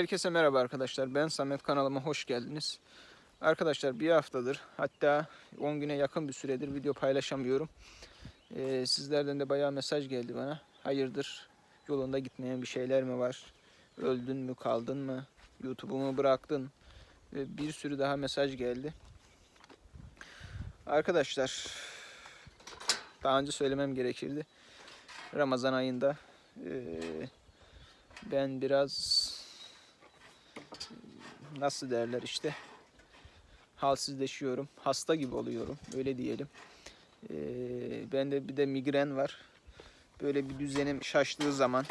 Herkese merhaba arkadaşlar. Ben Samet kanalıma hoş geldiniz. Arkadaşlar bir haftadır hatta 10 güne yakın bir süredir video paylaşamıyorum. Ee, sizlerden de bayağı mesaj geldi bana. Hayırdır yolunda gitmeyen bir şeyler mi var? Öldün mü kaldın mı? YouTube'umu bıraktın? Ve bir sürü daha mesaj geldi. Arkadaşlar daha önce söylemem gerekirdi. Ramazan ayında eee, ben biraz nasıl derler işte halsizleşiyorum. Hasta gibi oluyorum. Öyle diyelim. Ee, bende bir de migren var. Böyle bir düzenim şaştığı zaman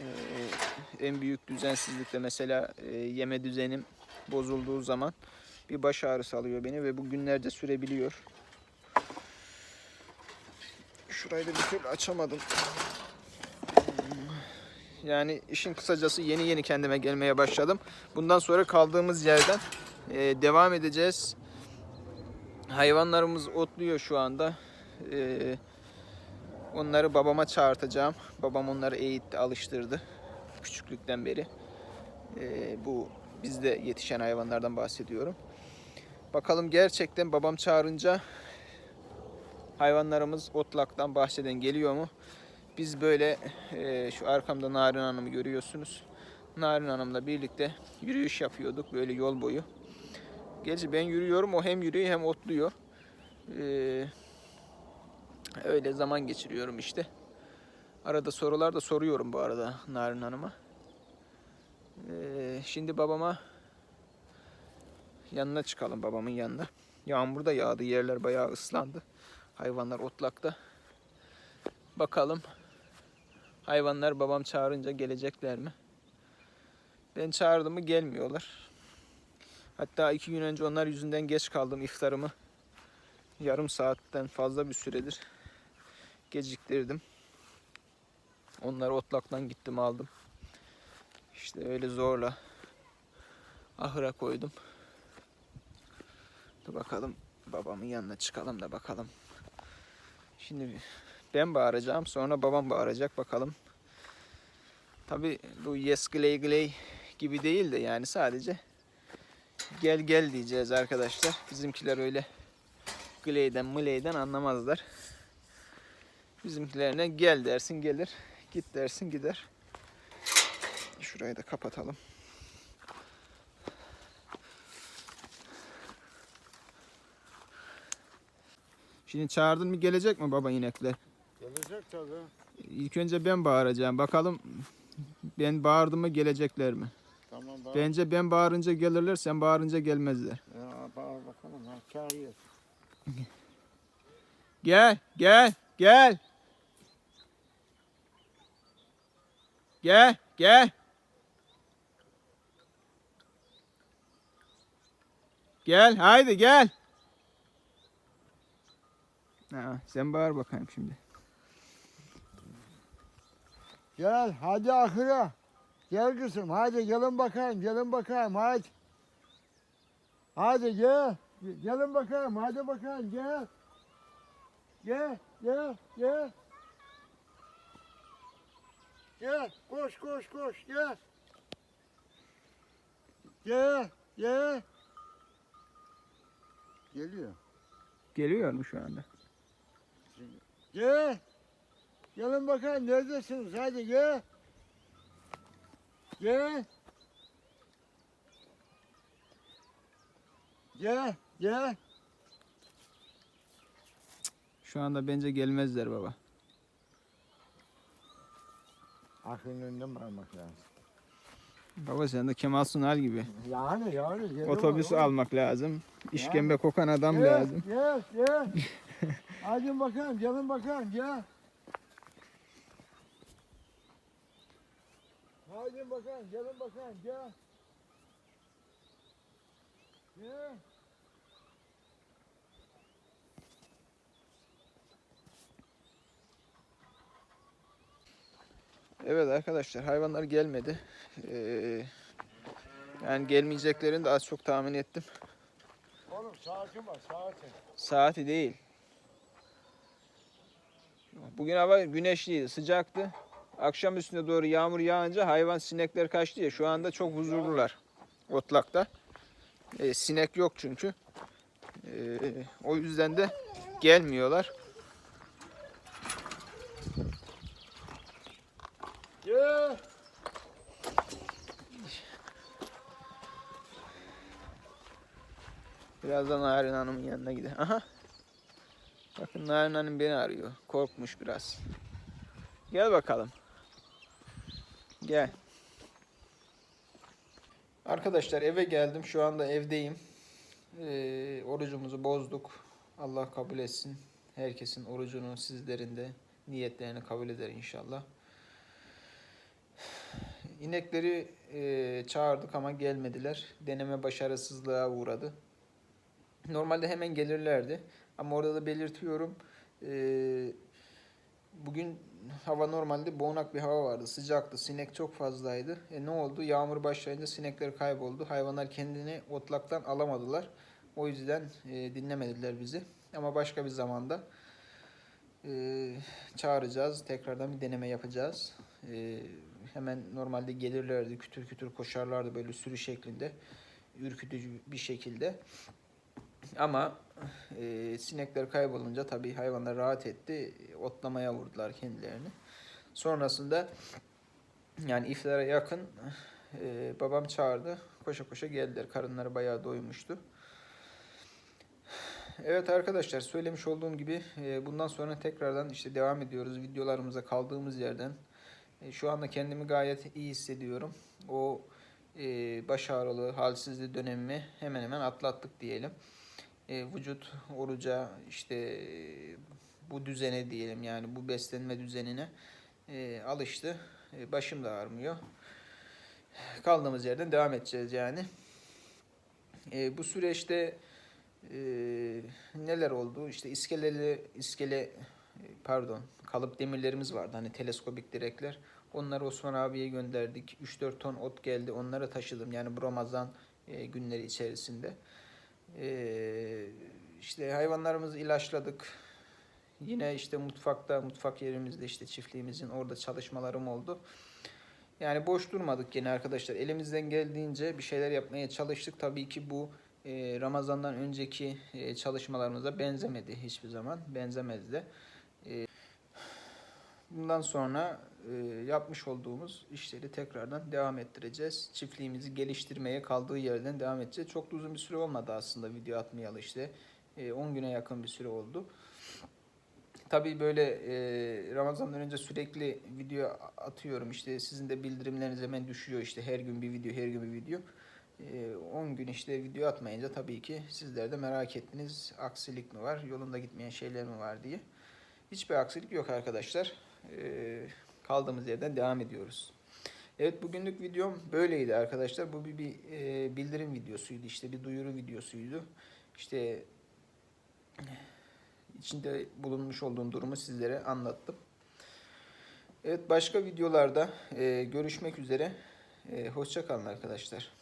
ee, en büyük düzensizlikte mesela e, yeme düzenim bozulduğu zaman bir baş ağrısı alıyor beni ve bu günlerce sürebiliyor. Şurayı da bir türlü açamadım. Yani işin kısacası yeni yeni kendime gelmeye başladım. Bundan sonra kaldığımız yerden e, devam edeceğiz. Hayvanlarımız otluyor şu anda. E, onları babama çağırtacağım. Babam onları eğitti, alıştırdı. Küçüklükten beri. E, bu bizde yetişen hayvanlardan bahsediyorum. Bakalım gerçekten babam çağırınca hayvanlarımız otlaktan, bahçeden geliyor mu? Biz böyle e, şu arkamda Narin Hanım'ı görüyorsunuz. Narin Hanım'la birlikte yürüyüş yapıyorduk böyle yol boyu. Gerçi ben yürüyorum o hem yürüyor hem otluyor. E, öyle zaman geçiriyorum işte. Arada sorular da soruyorum bu arada Narin Hanım'a. E, şimdi babama yanına çıkalım babamın yanına. Yağmur da yağdı yerler bayağı ıslandı. Hayvanlar otlakta. Bakalım hayvanlar babam çağırınca gelecekler mi? Ben çağırdım mı gelmiyorlar. Hatta iki gün önce onlar yüzünden geç kaldım iftarımı. Yarım saatten fazla bir süredir geciktirdim. Onları otlaktan gittim aldım. İşte öyle zorla ahıra koydum. Dur bakalım babamın yanına çıkalım da bakalım. Şimdi ben bağıracağım sonra babam bağıracak bakalım. Tabi bu yes gley gley gibi değil de yani sadece gel gel diyeceğiz arkadaşlar. Bizimkiler öyle gleyden mleyden anlamazlar. Bizimkilerine gel dersin gelir, git dersin gider. Şurayı da kapatalım. Şimdi çağırdın mı gelecek mi baba inekler? Gelecek tabii. İlk önce ben bağıracağım. Bakalım ben bağırdım mı gelecekler mi? Tamam bağır. Bence ben bağırınca gelirler, sen bağırınca gelmezler. Ya bağır bakalım ha çağırıyor. Gel, gel, gel. Gel, gel. Gel, haydi gel. Ha, sen bağır bakayım şimdi. Gel hadi ahıra. Gel kızım hadi gelin bakayım gelin bakayım hadi. Hadi gel. Gelin bakayım hadi bakayım gel. Gel gel gel. Gel koş koş koş gel. Gel gel. Geliyor. Geliyor mu şu anda? Gel. Gelin bakayım neredesiniz? Hadi gel. Gel. Gel, gel. Şu anda bence gelmezler baba. Aklının önünden bakmak lazım. Baba sen de Kemal Sunal gibi. Yani yani. gel Otobüs oğlum. almak lazım. İşkembe kokan adam Gel, lazım. Gel, gel. Hadi bakalım, gelin bakalım, gel. Hadi bakalım, gelin bakalım, gel. Gel. Evet arkadaşlar hayvanlar gelmedi. Ee, yani gelmeyeceklerini de az çok tahmin ettim. Oğlum saatim var, saatim. Saati değil. Bugün hava güneşliydi, sıcaktı. Akşam üstüne doğru yağmur yağınca hayvan sinekler kaçtı ya şu anda çok huzurlular otlakta. E, sinek yok çünkü. E, o yüzden de gelmiyorlar. Gel. Birazdan Narin Hanım'ın yanına gidelim. Aha. Bakın Narin Hanım beni arıyor. Korkmuş biraz. Gel bakalım. Gel. Arkadaşlar eve geldim. Şu anda evdeyim. Ee, orucumuzu bozduk. Allah kabul etsin. Herkesin orucunu sizlerin de niyetlerini kabul eder inşallah. İnekleri e, çağırdık ama gelmediler. Deneme başarısızlığa uğradı. Normalde hemen gelirlerdi. Ama orada da belirtiyorum. eee, bugün hava normalde boğunak bir hava vardı. Sıcaktı. Sinek çok fazlaydı. E ne oldu? Yağmur başlayınca sinekler kayboldu. Hayvanlar kendini otlaktan alamadılar. O yüzden e, dinlemediler bizi. Ama başka bir zamanda e, çağıracağız. Tekrardan bir deneme yapacağız. E, hemen normalde gelirlerdi. Kütür kütür koşarlardı böyle sürü şeklinde. Ürkütücü bir şekilde. Ama e, sinekler kaybolunca tabii hayvanlar rahat etti. Otlamaya vurdular kendilerini. Sonrasında yani iftara yakın e, babam çağırdı. Koşa koşa geldiler. Karınları bayağı doymuştu. Evet arkadaşlar söylemiş olduğum gibi e, bundan sonra tekrardan işte devam ediyoruz videolarımıza kaldığımız yerden. E, şu anda kendimi gayet iyi hissediyorum. O e, baş ağrılı, halsizliği dönemimi hemen hemen atlattık diyelim e, vücut oruca işte bu düzene diyelim yani bu beslenme düzenine e, alıştı. E, başım da ağrımıyor. Kaldığımız yerden devam edeceğiz yani. E, bu süreçte e, neler oldu? İşte iskeleli iskele e, pardon kalıp demirlerimiz vardı hani teleskopik direkler. Onları Osman abiye gönderdik. 3-4 ton ot geldi. Onları taşıdım yani bu Ramazan e, günleri içerisinde. Ee, işte hayvanlarımızı ilaçladık. Yine işte mutfakta, mutfak yerimizde işte çiftliğimizin orada çalışmalarım oldu. Yani boş durmadık yine arkadaşlar. Elimizden geldiğince bir şeyler yapmaya çalıştık. Tabii ki bu e, Ramazan'dan önceki e, çalışmalarımıza benzemedi hiçbir zaman. Benzemez de. E, bundan sonra e, yapmış olduğumuz işleri tekrardan devam ettireceğiz. Çiftliğimizi geliştirmeye kaldığı yerden devam edeceğiz. Çok da uzun bir süre olmadı aslında video atmayalı işte. E, 10 güne yakın bir süre oldu. Tabii böyle e, Ramazan'dan önce sürekli video atıyorum. İşte sizin de bildirimleriniz hemen düşüyor. İşte her gün bir video, her gün bir video. E, 10 gün işte video atmayınca tabii ki sizler de merak ettiniz. Aksilik mi var, yolunda gitmeyen şeyler mi var diye. Hiçbir aksilik yok arkadaşlar. E, kaldığımız yerden devam ediyoruz. Evet bugünlük videom böyleydi arkadaşlar. Bu bir, bir e, bildirim videosuydu. işte bir duyuru videosuydu. İşte içinde bulunmuş olduğum durumu sizlere anlattım. Evet başka videolarda e, görüşmek üzere. E, hoşça kalın arkadaşlar.